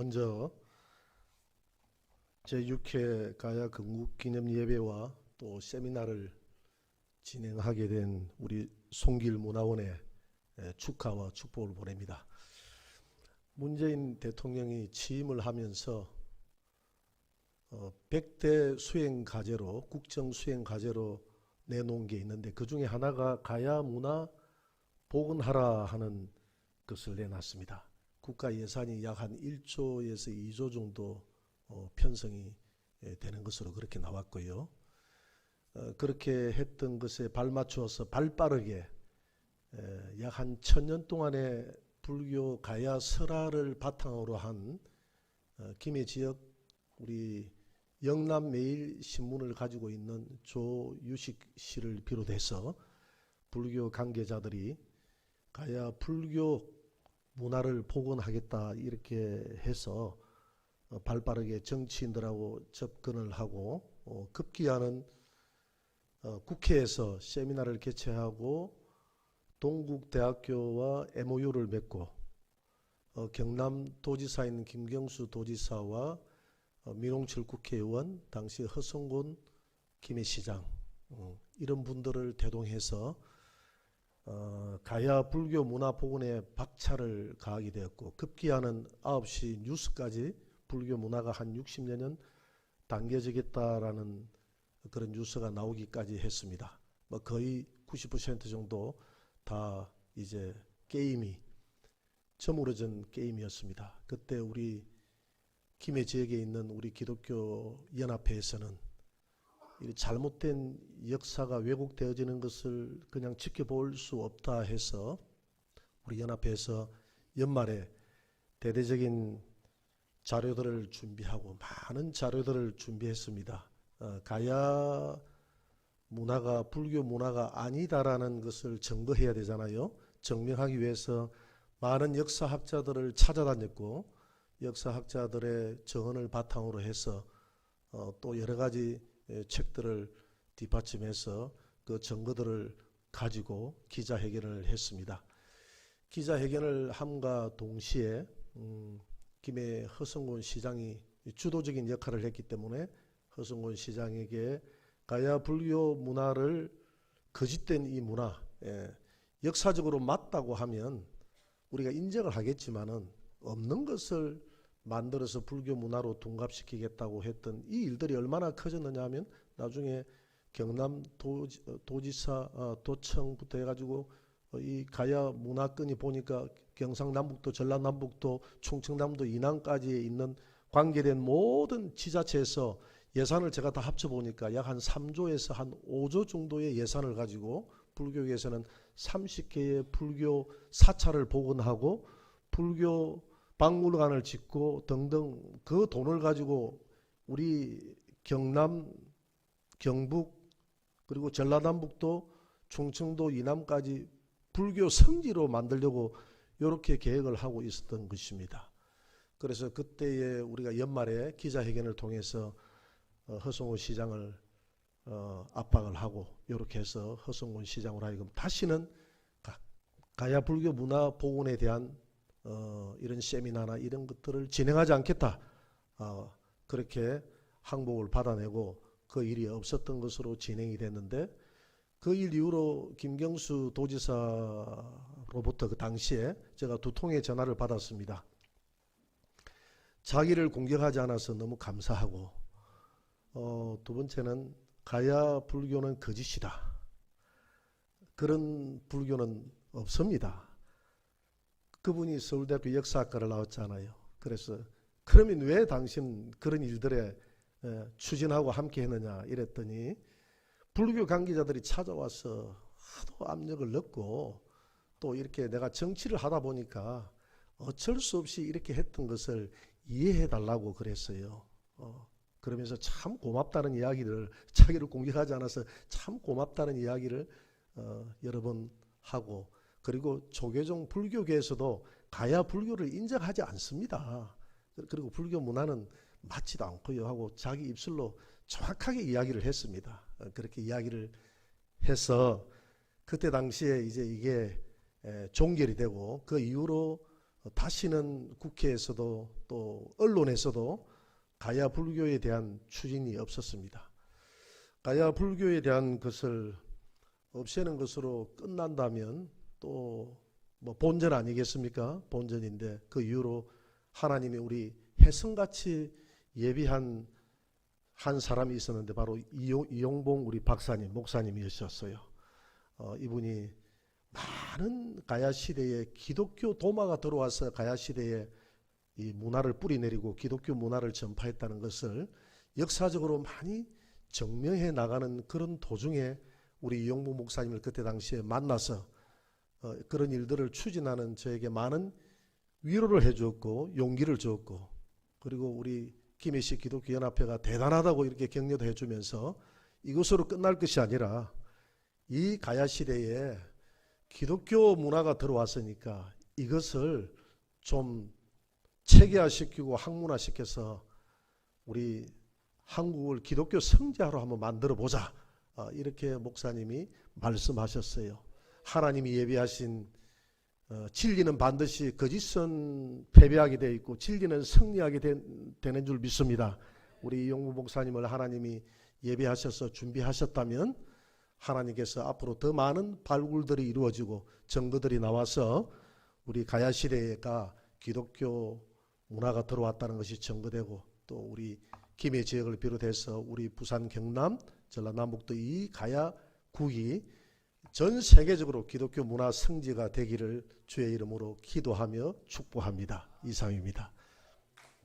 먼저 제6회 가야 건국 기념 예배와 또 세미나를 진행하게 된 우리 송길 문화원에 에, 축하와 축복을 보냅니다. 문재인 대통령이 취임을 하면서 어, 100대 수행 과제로 국정 수행 과제로 내놓은 게 있는데 그 중에 하나가 가야 문화 복원하라 하는 것을 내놨습니다. 국가 예산이 약 한 1조에서 2조 정도 어, 편성이 예, 되는 것으로 그렇게 나왔고요. 어, 그렇게 했던 것에 발맞추어서 발빠르게 약 한 천년 동안의 불교 가야 설화를 바탕으로 한 어, 김해 지역 우리 영남 매일 신문을 가지고 있는 조유식 씨를 비롯해서 불교 관계자들이 가야 불교 문화를 복원하겠다 이렇게 해서 어, 발빠르게 정치인들하고 접근을 하고 어, 급기야는 어, 국회에서 세미나를 개최하고 동국대학교와 MOU를 맺고 어, 경남 도지사인 김경수 도지사와 어, 민홍철 국회의원, 당시 허성곤 김해시장 어, 이런 분들을 대동해서 어, 가야 불교 문화 복원에 박차를 가하게 되었고 급기야는 9시 뉴스까지 불교 문화가 한 60여 년 당겨지겠다라는 그런 뉴스가 나오기까지 했습니다. 뭐 거의 90% 정도 다 이제 게임이 저물어진 게임이었습니다. 그때 우리 김해 지역에 있는 우리 기독교 연합회에서는 이 잘못된 역사가 왜곡되어지는 것을 그냥 지켜볼 수 없다 해서 우리 연합회에서 연말에 대대적인 자료들을 준비하고 많은 자료들을 준비했습니다. 어, 가야 문화가 불교 문화가 아니다라는 것을 증거해야 되잖아요. 증명하기 위해서 많은 역사학자들을 찾아다녔고 역사학자들의 정언을 바탕으로 해서 어, 또 여러 가지 예, 책들을 뒷받침해서 그 증거들을 가지고 기자회견을 했습니다. 기자회견을 함과 동시에 음, 김해 허성곤 시장이 주도적인 역할을 했기 때문에 허성곤 시장에게 가야 불교 문화를 거짓된 이 문화 예, 역사적으로 맞다고 하면 우리가 인정을 하겠지만은 없는 것을 만들어서 불교 문화로 둔갑시키겠다고 했던 이 일들이 얼마나 커졌느냐 하면 나중에 경남 도지, 도지사 어, 도청부터 해가지고 어, 이 가야 문화권이 보니까 경상남북도 전라남북도 충청남도 이남까지 있는 관계된 모든 지자체에서 예산을 제가 다 합쳐 보니까 약 한 3조에서 한 5조 정도의 예산을 가지고 불교계에서는 30개의 불교 사찰을 복원하고 불교 박물관을 짓고 등등 그 돈을 가지고 우리 경남, 경북 그리고 전라남북도, 충청도 이남까지 불교 성지로 만들려고 이렇게 계획을 하고 있었던 것입니다. 그래서 그때에 우리가 연말에 기자회견을 통해서 어, 허성호 시장을 어, 압박을 하고 이렇게 해서 허성곤 시장으로 하여금 다시는 가, 가야 불교 문화 복원에 대한 어, 이런 세미나나 이런 것들을 진행하지 않겠다. 어, 그렇게 항복을 받아내고 그 일이 없었던 것으로 진행이 됐는데 그 일 이후로 김경수 도지사로부터 그 당시에 제가 두 통의 전화를 받았습니다. 자기를 공격하지 않아서 너무 감사하고 어, 두 번째는 가야 불교는 거짓이다. 그런 불교는 없습니다. 그분이 서울대학교 역사학과를 나왔잖아요. 그래서 그러면 왜 당신 그런 일들에 에, 추진하고 함께 했느냐 이랬더니 불교 관계자들이 찾아와서 하도 압력을 넣고 또 이렇게 내가 정치를 하다 보니까 어쩔 수 없이 이렇게 했던 것을 이해해 달라고 그랬어요. 어, 그러면서 참 고맙다는 이야기를 자기를 공격하지 않아서 참 고맙다는 이야기를 어, 여러 번 하고 그리고 조계종 불교계에서도 가야 불교를 인정하지 않습니다. 그리고 불교 문화는 맞지도 않고요 하고 자기 입술로 정확하게 이야기를 했습니다. 어, 그렇게 이야기를 해서 그때 당시에 이제 이게 에, 종결이 되고 그 이후로 어, 다시는 국회에서도 또 언론에서도 가야 불교에 대한 추진이 없었습니다. 가야 불교에 대한 것을 없애는 것으로 끝난다면 또 뭐 본전 아니겠습니까? 본전인데 그 이후로 하나님이 우리 해성같이 예비한 한 사람이 있었는데 바로 이용, 이용 봉 우리 박사님 목사님이셨어요. 어, 이분이 많은 가야 시대에 기독교 도마가 들어와서 가야 시대에 이 문화를 뿌리내리고 기독교 문화를 전파했다는 것을 역사적으로 많이 증명해 나가는 그런 도중에 우리 이용봉 목사님을 그때 당시에 만나서 어, 그런 일들을 추진하는 저에게 많은 위로를 해주었고 용기를 주었고 그리고 우리 김해시 기독교 연합회가 대단하다고 이렇게 격려도 해주면서 이것으로 끝날 것이 아니라 이 가야 시대에 기독교 문화가 들어왔으니까 이것을 좀 체계화시키고 학문화시켜서 우리 한국을 기독교 성지화로 한번 만들어 보자. 어, 이렇게 목사님이 말씀하셨어요. 하나님이 예비하신 어, 진리는 반드시 거짓은 패배하게 되어 있고 진리는 승리하게 된- 되는 줄 믿습니다. 우리 이용무 목사님을 하나님이 예비하셔서 준비하셨다면 하나님께서 앞으로 더 많은 발굴들이 이루어지고 증거들이 나와서 우리 가야 시대가 기독교 문화가 들어왔다는 것이 증거되고 또 우리 김해 지역을 비롯해서 우리 부산 경남 전라남북도 이 가야 국이 전 세계적으로 기독교 문화 성지가 되기를 주의 이름으로 기도하며 축복합니다. 이상입니다.